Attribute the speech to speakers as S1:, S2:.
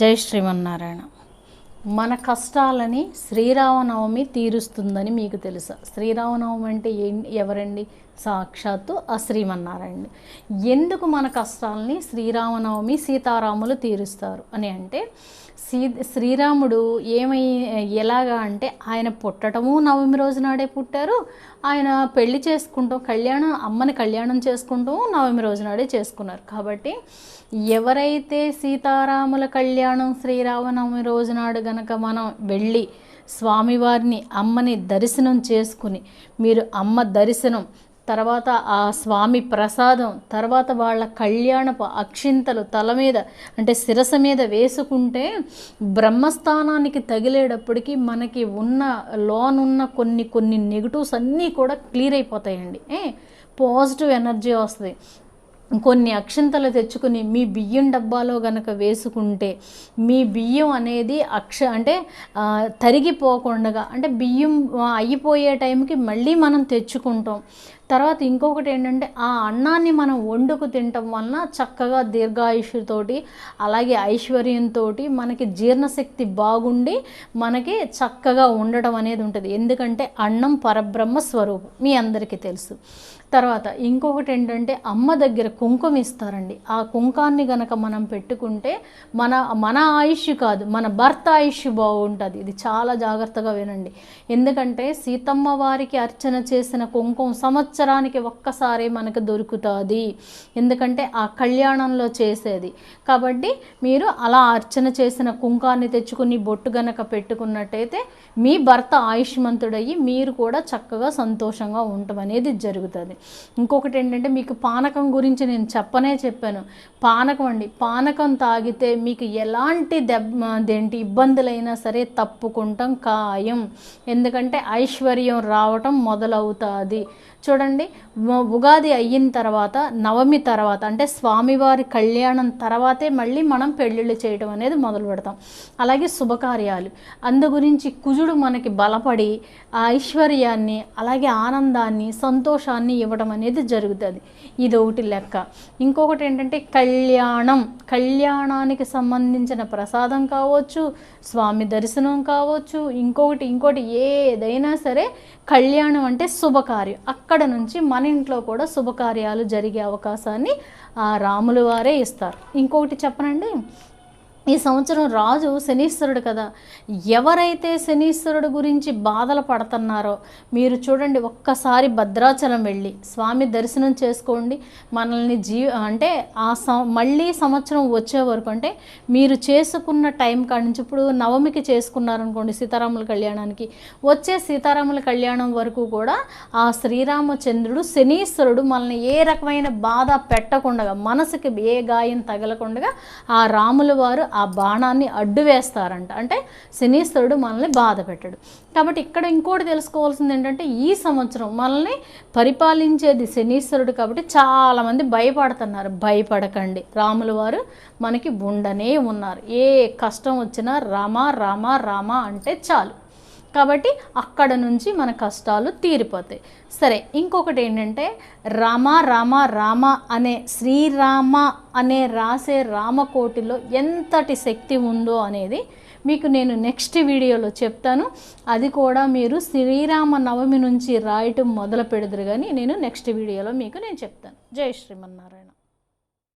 S1: జై శ్రీమన్నారాయణ. మన కష్టాలని శ్రీరామనవమి తీరుస్తుందని మీకు తెలుసా. శ్రీరామనవమి అంటే ఎవరండి? సాక్షాత్తు ఆ శ్రీమన్నారాయణ ఎందుకు మన కష్టాలని శ్రీరామనవమి సీతారాములు తీరుస్తారు అని అంటే సీ శ్రీరాముడు ఏమై ఎలాగా అంటే ఆయన పుట్టటము నవమి రోజు నాడే పుట్టారు. ఆయన పెళ్ళి చేసుకుంటాం కళ్యాణం అమ్మని కళ్యాణం చేసుకుంటాము నవమి రోజు నాడే చేసుకున్నారు. కాబట్టి ఎవరైతే సీతారాముల కళ్యాణం శ్రీరామనవమి రోజు నాడు గనక మనం వెళ్ళి స్వామివారిని అమ్మని దర్శనం చేసుకుని మీరు అమ్మ దర్శనం తర్వాత ఆ స్వామి ప్రసాదం తర్వాత వాళ్ళ కళ్యాణపు అక్షింతలు తల మీద అంటే శిరస మీద వేసుకుంటే బ్రహ్మస్థానానికి తగిలేటప్పటికి మనకి ఉన్న లోనున్న కొన్ని కొన్ని నెగిటివ్స్ అన్నీ కూడా క్లియర్ అయిపోతాయండి. ఏ పాజిటివ్ ఎనర్జీ వస్తుంది. కొన్ని అక్షంతలు తెచ్చుకుని మీ బియ్యం డబ్బాలో గనక వేసుకుంటే మీ బియ్యం అనేది అక్ష అంటే తరిగిపోకుండా అంటే బియ్యం అయిపోయే టైంకి మళ్ళీ మనం తెచ్చుకుంటాం. తర్వాత ఇంకొకటి ఏంటంటే ఆ అన్నాన్ని మనం వండుకు తినటం వలన చక్కగా దీర్ఘాయుషుతోటి అలాగే ఐశ్వర్యంతో మనకి జీర్ణశక్తి బాగుండి మనకి చక్కగా ఉండడం అనేది ఉంటుంది. ఎందుకంటే అన్నం పరబ్రహ్మ స్వరూపం మీ అందరికీ తెలుసు. తర్వాత ఇంకొకటి ఏంటంటే అమ్మ దగ్గర కుంకుమ ఇస్తారండి. ఆ కుంకాన్ని గనక మనం పెట్టుకుంటే మన మన ఆయుష్ కాదు మన భర్త ఆయుష్ బాగుంటుంది. ఇది చాలా జాగ్రత్తగా వినండి. ఎందుకంటే సీతమ్మ వారికి అర్చన చేసిన కుంకుమ సంవత్సరానికి ఒక్కసారి మనకు దొరుకుతుంది. ఎందుకంటే ఆ కళ్యాణంలో చేసేది. కాబట్టి మీరు అలా అర్చన చేసిన కుంకాన్ని తెచ్చుకుని బొట్టు గనక పెట్టుకున్నట్టయితే మీ భర్త ఆయుష్మంతుడయ్యి మీరు కూడా చక్కగా సంతోషంగా ఉండటం అనేది జరుగుతుంది. ఇంకొకటి ఏంటంటే మీకు పానకం గురించి నేను చెప్పనే చెప్పాను. పానకం అండి. పానకం తాగితే మీకు ఎలాంటి దెబ్బ దేంటి ఇబ్బందులైనా సరే తప్పుకుంటాం ఖాయం. ఎందుకంటే ఐశ్వర్యం రావటం మొదలవుతుంది. చూడండి చూడండి. ఉగాది అయిన తర్వాత నవమి తర్వాత అంటే స్వామివారి కళ్యాణం తర్వాతే మళ్ళీ మనం పెళ్ళిళ్ళు చేయడం అనేది మొదలు పెడతాం. అలాగే శుభకార్యాలు. అందు గురించి కుజుడు మనకి బలపడి ఆ ఐశ్వర్యాన్ని అలాగే ఆనందాన్ని సంతోషాన్ని ఇవ్వడం అనేది జరుగుతుంది. ఇది ఒకటి లెక్క. ఇంకొకటి ఏంటంటే కళ్యాణం. కళ్యాణానికి సంబంధించిన ప్రసాదం కావచ్చు స్వామి దర్శనం కావచ్చు ఇంకొకటి ఇంకోటి ఏదైనా సరే కళ్యాణం అంటే శుభకార్యం. అక్కడ నుంచి మన ఇంట్లో కూడా శుభకార్యాలు జరిగే అవకాశాన్ని రాములు వారే ఇస్తారు. ఇంకొకటి చెప్పనండి ఈ సంవత్సరం రాజు శనీశ్వరుడు కదా. ఎవరైతే శనీశ్వరుడు గురించి బాధలు పడుతున్నారో మీరు చూడండి ఒక్కసారి భద్రాచలం వెళ్ళి స్వామి దర్శనం చేసుకోండి. మనల్ని జీ అంటే ఆ సం మళ్ళీ సంవత్సరం వచ్చే వరకు అంటే మీరు చేసుకున్న టైం కాడి నుంచి ఇప్పుడు నవమికి చేసుకున్నారనుకోండి సీతారాముల కళ్యాణానికి. వచ్చే సీతారాముల కళ్యాణం వరకు కూడా ఆ శ్రీరామచంద్రుడు శనీశ్వరుడు మనల్ని ఏ రకమైన బాధ పెట్టకుండా మనసుకి ఏ గాయం తగలకుండా ఆ రాముల వారు ఆ బాణాన్ని అడ్డు వేస్తారంట. అంటే శనీశ్వరుడు మనల్ని బాధ పెట్టడు. కాబట్టి ఇక్కడ ఇంకోటి తెలుసుకోవాల్సింది ఏంటంటే ఈ సంవత్సరం మనల్ని పరిపాలించేది శనీశ్వరుడు కాబట్టి చాలామంది భయపడుతున్నారు. భయపడకండి. రాముల వారు మనకి ఉండనే ఉన్నారు. ఏ కష్టం వచ్చినా రామ రామ రామ అంటే చాలు. కాబట్టి అక్కడ నుంచి మన కష్టాలు తీరిపోతాయి. సరే ఇంకొకటి ఏంటంటే రామ రామ రామ అనే శ్రీరామ అనే రాసే రామకోటిలో ఎంతటి శక్తి ఉందో అనేది మీకు నేను నెక్స్ట్ వీడియోలో చెప్తాను. అది కూడా మీరు శ్రీరామ నవమి నుంచి రాయటం మొదలు పెడదురు కానీ నేను నెక్స్ట్ వీడియోలో మీకు నేను చెప్తాను. జై శ్రీమన్నారాయణ.